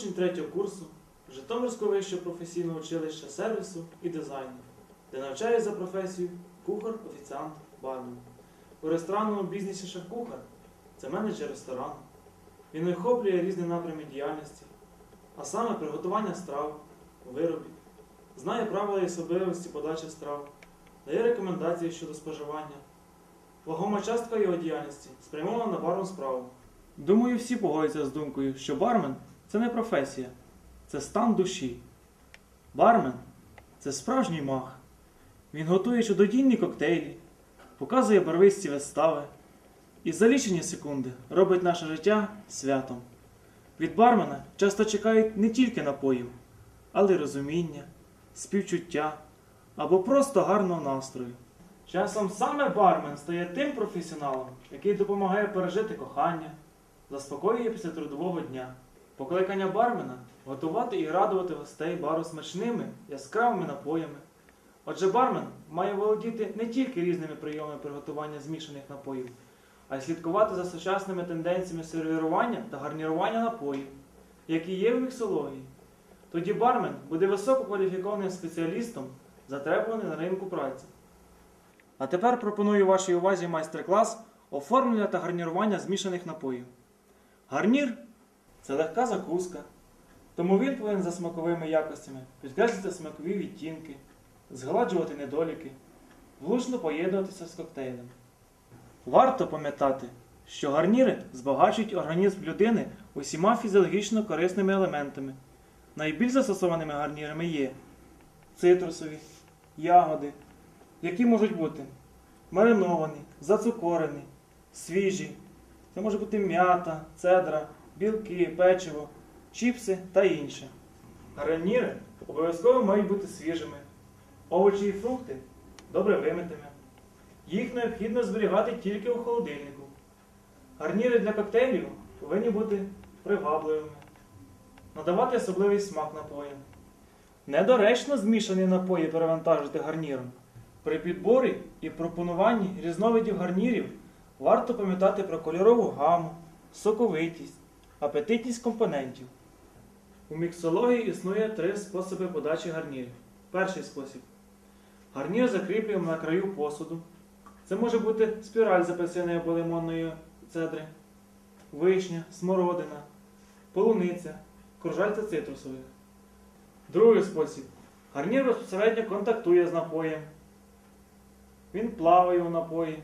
Учень третього курсу Житомирського вищого професійного училища сервісу і дизайну, де навчаюсь за професією кухар, офіціант, бармен. У ресторанному бізнесі шеф-кухар це менеджер ресторану. Він охоплює різні напрями діяльності, а саме приготування страв, виробів, знає правила і особливості подачі страв, дає рекомендації щодо споживання. Вагома частка його діяльності спрямована на барну справу. Думаю, всі погодяться з думкою, що бармен це не професія, це стан душі. Бармен це справжній мах. Він готує чудодійні коктейлі, показує барвисті вистави і за лічені секунди робить наше життя святом. Від бармена часто чекають не тільки напоїв, але й розуміння, співчуття або просто гарного настрою. Часом саме бармен стає тим професіоналом, який допомагає пережити кохання, заспокоює після трудового дня. Покликання бармена готувати і радувати гостей бару смачними, яскравими напоями. Отже, бармен має володіти не тільки різними прийомами приготування змішаних напоїв, а й слідкувати за сучасними тенденціями сервірування та гарнірування напоїв, які є в міксології. Тоді бармен буде висококваліфікованим спеціалістом, затребуваний на ринку праці. А тепер пропоную вашій увазі майстер-клас оформлення та гарнірування змішаних напоїв. Гарнір це легка закуска, тому він повинен за смаковими якостями підкреслити смакові відтінки, згладжувати недоліки, влучно поєднуватися з коктейлем. Варто пам'ятати, що гарніри збагачують організм людини усіма фізіологічно корисними елементами. Найбільш застосованими гарнірами є цитрусові, ягоди, які можуть бути мариновані, зацукорені, свіжі. Це може бути м'ята, цедра, білки, печиво, чіпси та інше. Гарніри обов'язково мають бути свіжими. Овочі і фрукти добре вимитими. Їх необхідно зберігати тільки у холодильнику. Гарніри для коктейлів повинні бути привабливими. Надавати особливий смак напоям. Недоречно змішані напої перевантажити гарніром. При підборі і пропонуванні різновидів гарнірів варто пам'ятати про кольорову гаму, соковитість, апетитність компонентів. У міксології існує три способи подачі гарнірів. Перший спосіб. Гарнір закріплюємо на краю посуду. Це може бути спіраль з апельсиної або лимонної цедри, вишня, смородина, полуниця, кружальця цитрусових. Другий спосіб. Гарнір безпосередньо контактує з напоєм. Він плаває у напої,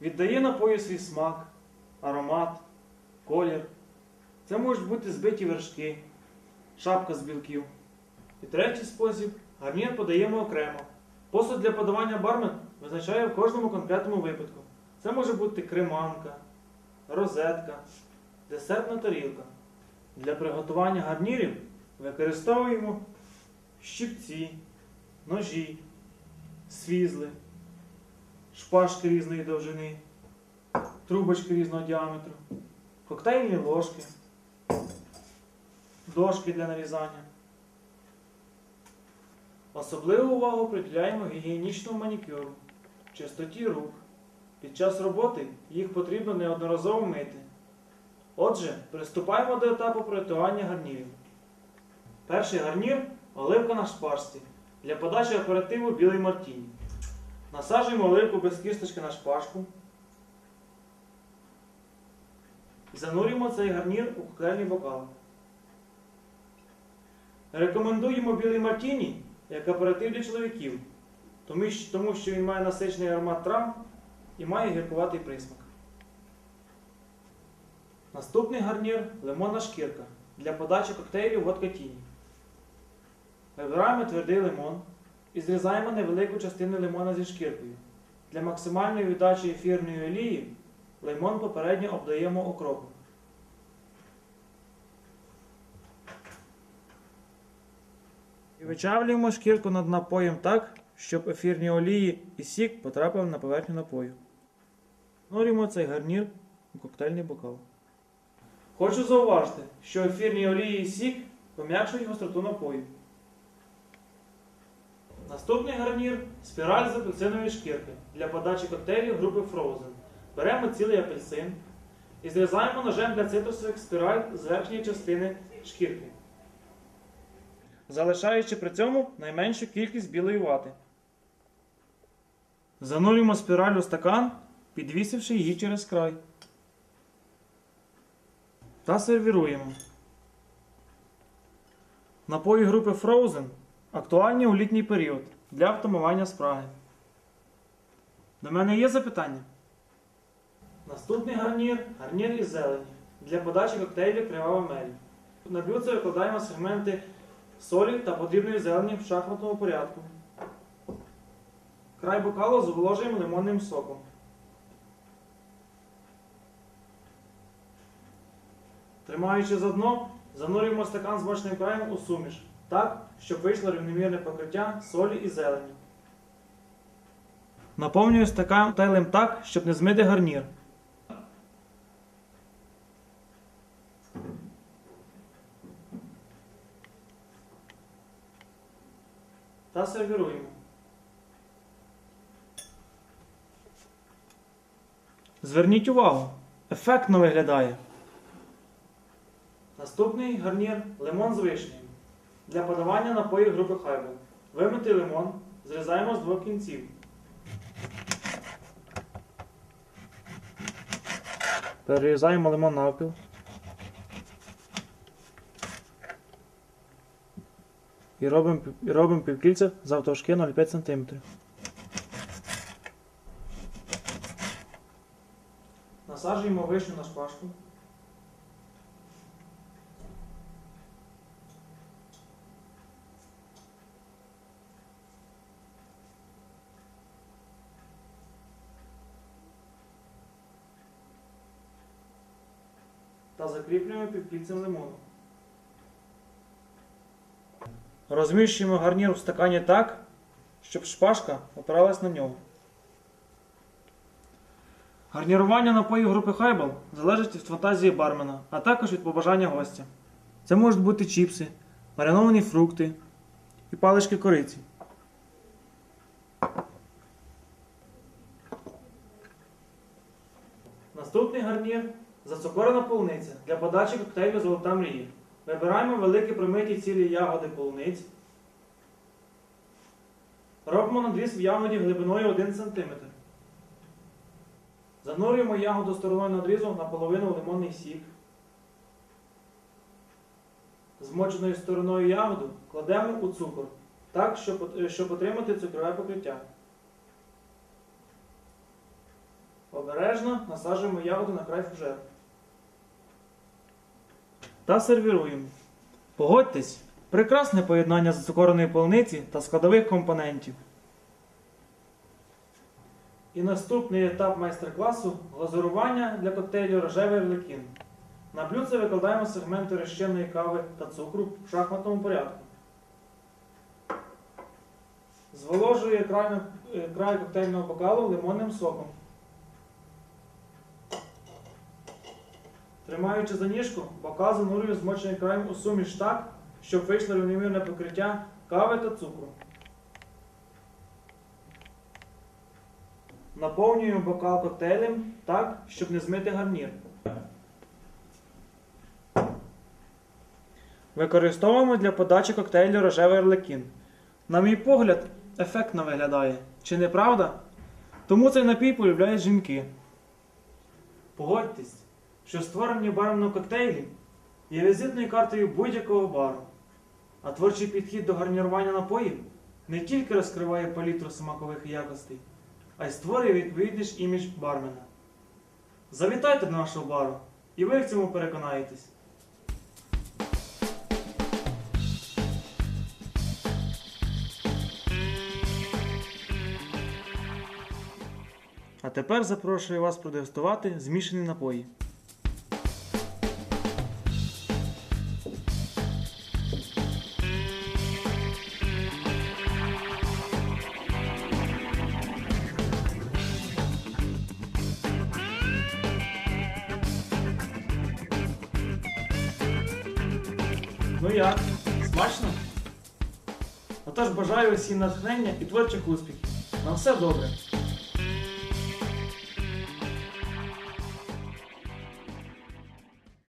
віддає напою свій смак, аромат, колір. Це можуть бути збиті вершки, шапка з білків. І третій спосіб гарнір подаємо окремо. Посуд для подавання бармен визначає в кожному конкретному випадку. Це може бути креманка, розетка, десертна тарілка. Для приготування гарнірів використовуємо щипці, ножі, свізли, шпажки різної довжини, трубочки різного діаметру, коктейльні ложки, дошки для нарізання. Особливу увагу приділяємо гігієнічному манікюру, чистоті рук. Під час роботи їх потрібно неодноразово мити. Отже, приступаємо до етапу приготування гарнірів. Перший гарнір оливка на шпажці. Для подачі оперативу білий мартіні. Насаджуємо оливку без кісточки на шпажку. І занурюємо цей гарнір у коктейльний бокал. Рекомендуємо білий мартіні як аперитив для чоловіків, тому що він має насичений аромат трав і має гіркуватий присмак. Наступний гарнір лимонна шкірка для подачі коктейлю водка тіні. Вибираємо твердий лимон і зрізаємо невелику частину лимона зі шкіркою. Для максимальної віддачі ефірної олії лимон попередньо обдаємо окропом. І вичавлюємо шкірку над напоєм так, щоб ефірні олії і сік потрапили на поверхню напою. Норюємо цей гарнір у коктейльний бокал. Хочу зауважити, що ефірні олії і сік пом'якшують гостроту напою. Наступний гарнір спіраль з апельсинової шкірки для подачі коктейлів групи Frozen. Беремо цілий апельсин, і зрізаємо ножем для цитрусових спіраль з верхньої частини шкірки, залишаючи при цьому найменшу кількість білої вати. Занурюємо спіраль у стакан, підвісивши її через край. Та сервіруємо. Напої групи Frozen актуальні у літній період для втамування спраги. До мене є запитання? Наступний гарнір гарнір із зелені для подачі коктейлів Кривава Мері. На блюдце викладаємо сегменти солі та подрібної зелені в шахматному порядку. Край бокалу зволожуємо лимонним соком. Тримаючи за дно, занурюємо стакан з мочним краєм у суміш, так, щоб вийшло рівномірне покриття солі і зелені. Наповнюю стакан коктейлем так, щоб не змити гарнір. Та сервіруємо. Зверніть увагу, ефектно виглядає. Наступний гарнір лимон з вишнею. Для подавання напоїв групи Хайбл. Вимитий лимон зрізаємо з двох кінців. Перерізаємо лимон навпіл. І робимо, і робимо півкільця завтовшки 0,5 см. Насаджуємо вишню на шпажку. Та закріплюємо півкільцем лимону. Розміщуємо гарнір в стакані так, щоб шпажка опиралась на нього. Гарнірування напоїв групи Хайбал залежить від фантазії бармена, а також від побажання гостя. Це можуть бути чіпси, мариновані фрукти і палички кориці. Наступний гарнір зацукорена полуниця для подачі коктейлю Золота мрія. Вибираємо великі промиті цілі ягоди полуниць. Робимо надріз в ягоді глибиною 1 см. Занурюємо ягоду стороною надрізу наполовину в лимонний сік. Змоченою стороною ягоду кладемо у цукор, так, щоб, е, отримати цукрове покриття. Обережно насаджуємо ягоду на край фужеру. Та сервіруємо. Погодьтесь, прекрасне поєднання зацукореної полуниці та складових компонентів. І наступний етап майстер-класу глазурування для коктейлю рожевий арлекін. На блюдце викладаємо сегменти розчинної кави та цукру в шахматному порядку. Зволожує е, край коктейльного бокалу лимонним соком. Тримаючи за ніжку, бокал занурюю змоченим краєм у суміш так, щоб вийшло рівномірне покриття кави та цукру. Наповнюємо бокал коктейлем так, щоб не змити гарнір. Використовуємо для подачі коктейлю рожевий арлекін. На мій погляд, ефектно виглядає. Чи не правда? Тому цей напій полюбляють жінки. Погодьтесь, що створення барвного коктейлі є візитною картою будь-якого бару. А творчий підхід до гарнірування напоїв не тільки розкриває палітру смакових якостей, а й створює відповідний імідж бармена. Завітайте до нашого бару, і ви в цьому переконаєтесь. А тепер запрошую вас продегустувати змішані напої. Ну як? Смачно? Отож бажаю усім натхнення і творчих успіхів. На все добре!